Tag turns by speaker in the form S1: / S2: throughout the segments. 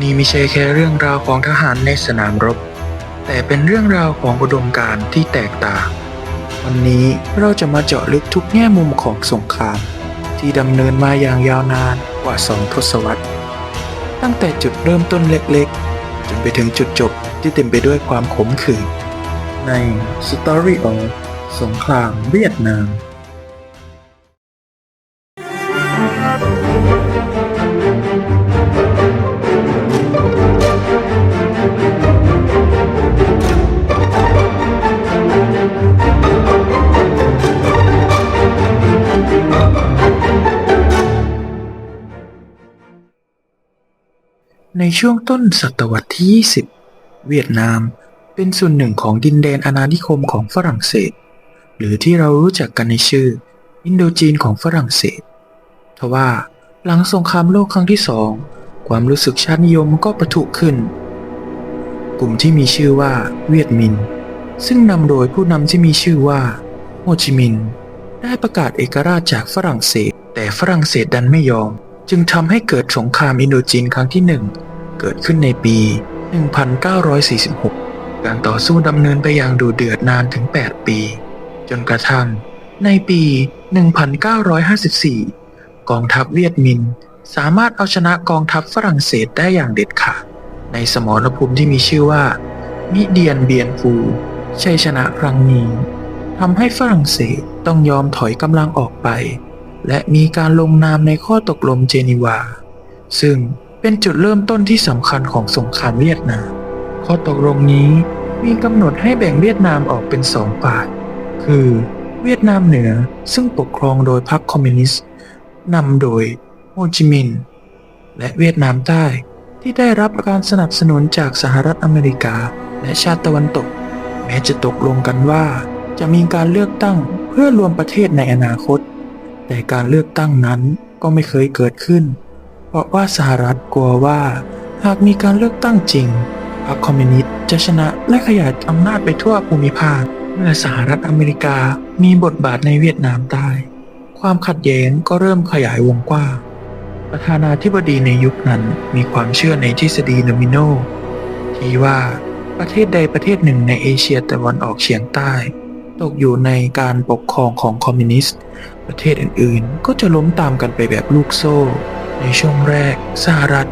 S1: นี่ไม่ใช่แค่เรื่องราวของทหารในสนามรบ แต่เป็นเรื่องราวของอุดมการณ์ที่แตกต่าง วันนี้เราจะมาเจาะลึกทุกแง่มุมของสงคราม ที่ดำเนินมาอย่างยาวนานกว่าสองทศวรรษ ตั้งแต่จุดเริ่มต้นเล็กๆ จนไปถึงจุดจบที่เต็มไปด้วยความขมขื่นใน Story of สงครามเวียดนาม ในช่วงต้นศตวรรษที่ 20 เวียดนามเป็นส่วนหนึ่งของดินแดนอาณานิคมของฝรั่งเศส หรือที่เรารู้จักกันในชื่อ อินโดจีนของฝรั่งเศสทว่าหลังสงครามโลกครั้งที่สองความรู้สึกชาตินิยมก็ประทุขึ้น กลุ่มที่มีชื่อว่าเวียดมิน ซึ่งนำโดยผู้นำที่มีชื่อว่าโฮจิมินห์ได้ประกาศเอกราชจากฝรั่งเศส แต่ฝรั่งเศสดันไม่ยอม จึงทำให้เกิดสงครามอินโดจีนครั้งที่หนึ่ง เกิดขึ้นในปี 1946 การต่อสู้ดำเนินไปอย่างดูเดือดนานถึง 8 ปี จนกระทั่งในปี 1954 กองทัพเวียดมิน สามารถเอาชนะกองทัพฝรั่งเศสได้อย่างเด็ดขาด ในสมรภูมิที่มีชื่อว่า มิเดียนเบียนฟูชัยชนะครั้งนี้ทำให้ฝรั่งเศสต้องยอมถอยกำลังออกไป และมีการลงนามในข้อตกลงเจนีวา ซึ่ง เป็นจุดเริ่มต้นที่สำคัญของสงครามเวียดนาม ข้อตกลงนี้มีกำหนดให้แบ่งเวียดนามออกเป็นสองฝ่าย คือเวียดนามเหนือซึ่งปกครองโดยพรรคคอมมิวนิสต์นำโดยโฮจิมินห์และเวียดนามใต้ที่ได้รับการสนับสนุนจากสหรัฐอเมริกา และชาติตะวันตก แม้จะตกลงกันว่า จะมีการเลือกตั้งเพื่อรวมประเทศในอนาคต แต่การเลือกตั้งนั้นก็ไม่เคยเกิดขึ้น เพราะว่าสหรัฐกลัวว่า หากมีการเลือกตั้งจริง พรรคคอมมิวนิสต์จะชนะและขยายอำนาจไปทั่วภูมิภาคเมื่อสหรัฐอเมริกามีบทบาทในเวียดนามใต้ความขัดแย้งก็เริ่มขยายวงกว้างประธานาธิบดีในยุคนั้นมีความเชื่อในทฤษฎีโนมิโนที่ว่าประเทศใดประเทศหนึ่งในเอเชียตะวันออกเฉียงใต้ ตกอยู่ในการปกครองของคอมมิวนิสต์ ประเทศอื่นๆ ก็จะล้มตามกันไปแบบลูกโซ่ ในช่วงแรก สหรัฐ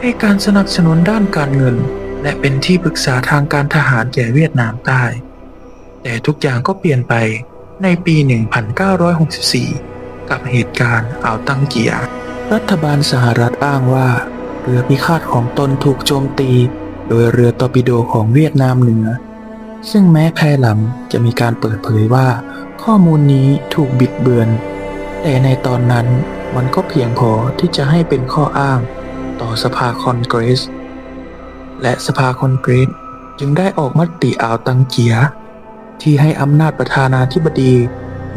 S1: ให้การสนับสนุนด้านการเงิน และเป็นที่ปรึกษาทางการทหารแก่เวียดนามใต้ แต่ทุกอย่างก็เปลี่ยนไปในปี 1964 กับเหตุการณ์อ่าวตังเกีย รัฐบาลสหรัฐอ้างว่า เรือพิฆาตของตนถูกโจมตี โดยเรือตอร์ปิโดของเวียดนามเหนือ ซึ่งแม้ภายหลังจะมีการเปิดเผยว่า ข้อมูลนี้ถูกบิดเบือน แต่ในตอนนั้น มันก็เพียงพอที่จะให้เป็นข้ออ้างต่อสภาคอนเกรส และสภาคอนเกรสจึงได้ออกมติอ่าวตังเกีย ที่ให้อำนาจประธานาธิบดี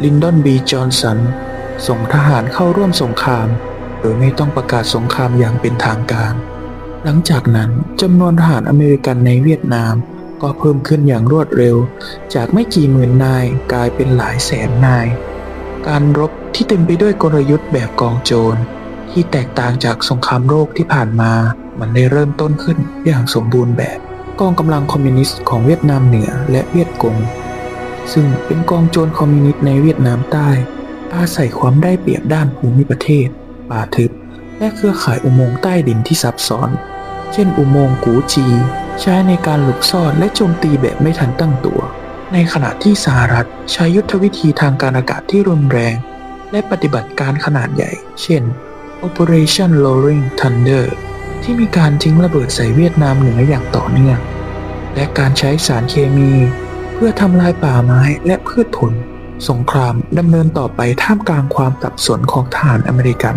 S1: ลินดอนบีจอห์นสัน ส่งทหารเข้าร่วมสงคราม โดยไม่ต้องประกาศสงครามอย่างเป็นทางการ หลังจากนั้นจำนวนทหารอเมริกันในเวียดนาม ก็เพิ่มขึ้นอย่างรวดเร็ว จากไม่กี่หมื่นนายกลายเป็นหลายแสนนาย การรบ ที่เต็มไปด้วยกลยุทธ์แบบกองโจร ที่แตกต่างจากสงครามโลกที่ผ่านมา มันได้เริ่มต้นขึ้นอย่างสมบูรณ์แบบ กองกำลังคอมมิวนิสต์ของเวียดนามเหนือและเวียดกง ซึ่งเป็นกองโจรคอมมิวนิสต์ในเวียดนามใต้ อาศัยความได้เปรียบด้านภูมิประเทศ ป่าทึบ และเครือข่ายอุโมงค์ใต้ดินที่ซับซ้อน เช่น อุโมงค์กูจี ใช้ในการหลบซ่อนและโจมตีแบบไม่ทันตั้งตัว ในขณะที่สหรัฐใช้ยุทธวิธีทางการอากาศที่รุนแรง และปฏิบัติการขนาดใหญ่ เช่น Operation Roaring Thunder ที่มีการทิ้งระเบิดใส่เวียดนามเหนืออย่างต่อเนื่อง และการใช้สารเคมี เพื่อทำลายป่าไม้และพืชผล สงครามดำเนินต่อไปท่ามกลางความสับสนของทหารอเมริกัน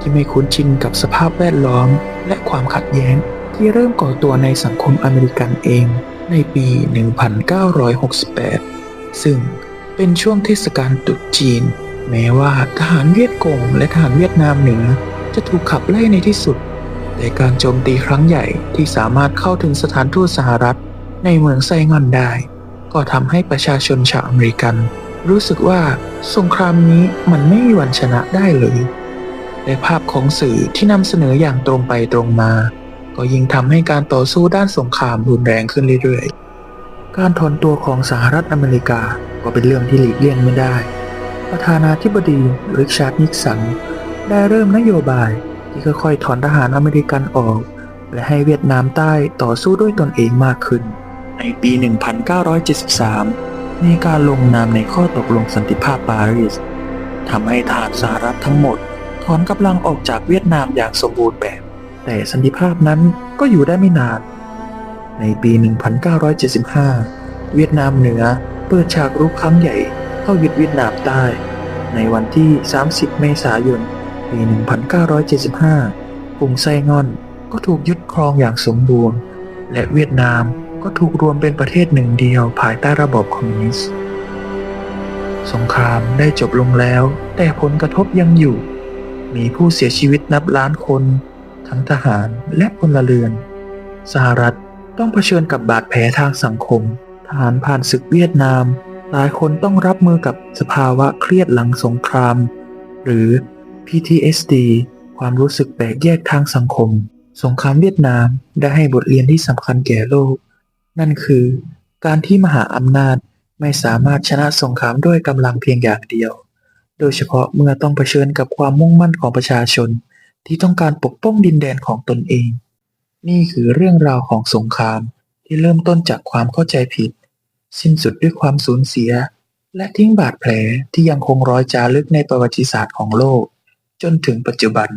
S1: ที่ไม่คุ้นชินกับสภาพแวดล้อม และความขัดแย้งที่เริ่มก่อตัวในสังคมอเมริกันเอง ในปี 1968 ซึ่งเป็นช่วงเทศกาลตรุษจีน แม้ว่าทหารเวียดกงและทหารเวียดนามเหนือจะถูกขับไล่ในที่สุด แต่การโจมตีครั้งใหญ่ที่สามารถเข้าถึงสถานทูตสหรัฐในเมืองไซงอนได้ ก็ทำให้ประชาชนชาวอเมริกัน รู้สึกว่าสงครามนี้มันไม่มีวันชนะได้เลยและภาพของสื่อที่นำเสนออย่างตรงไปตรงมา ก็ยิ่งทำให้การต่อสู้ด้านสงครามรุนแรงขึ้นเรื่อยๆ การถอนตัวของสหรัฐอเมริกาก็เป็นเรื่องที่หลีกเลี่ยงไม่ได้ ประธานาธิบดีริชาร์ดนิกสัน ได้เริ่มนโยบายที่ค่อยๆถอนทหารอเมริกันออก และให้เวียดนามใต้ต่อสู้ด้วยตนเองมากขึ้น ในปี 1973 มีการลงนามในข้อตกลงสันติภาพปารีสทำให้ทหารสหรัฐทั้งหมด ถอนกำลังออกจากเวียดนามอย่างสมบูรณ์แบบ แต่สันติภาพนั้นก็อยู่ได้ไม่นาน ในปี 1975 เวียดนามเหนือเปิดฉากรุกครั้งใหญ่ เข้ายึดเวียดนามใต้ ในวันที่ 30 เมษายน ปี 1975 กรุงไซงอนก็ถูกยึดครองอย่างสมบูรณ์ และเวียดนามก็ถูกรวมเป็นประเทศหนึ่งเดียวภายใต้ระบบคอมมิวนิสต์ สงครามได้จบลงแล้ว แต่ผลกระทบยังอยู่ มีผู้เสียชีวิตนับล้านคน ทั้งทหารและพลเรือน สหรัฐต้องเผชิญกับบาดแผลทางสังคม ทหารผ่านศึกเวียดนาม หลายคนต้องรับมือกับสภาวะเครียดหลังสงคราม หรือ PTSD ความรู้สึกแปลกแยกทางสังคม สงครามเวียดนามได้ให้บทเรียนที่สำคัญแก่โลก นั่นคือ การที่มหาอำนาจไม่สามารถชนะสงครามด้วยกำลังเพียงอย่างเดียว โดยเฉพาะเมื่อต้องเผชิญกับความมุ่งมั่นของประชาชน ที่ต้องการปกป้องดินแดนของตนเอง นี่คือเรื่องราวของสงครามที่เริ่มต้นจากความเข้าใจผิด สิ้นสุดด้วยความสูญเสีย และทิ้งบาดแผลที่ยังคงรอยจารึกในประวัติศาสตร์ของโลก จนถึงปัจจุบัน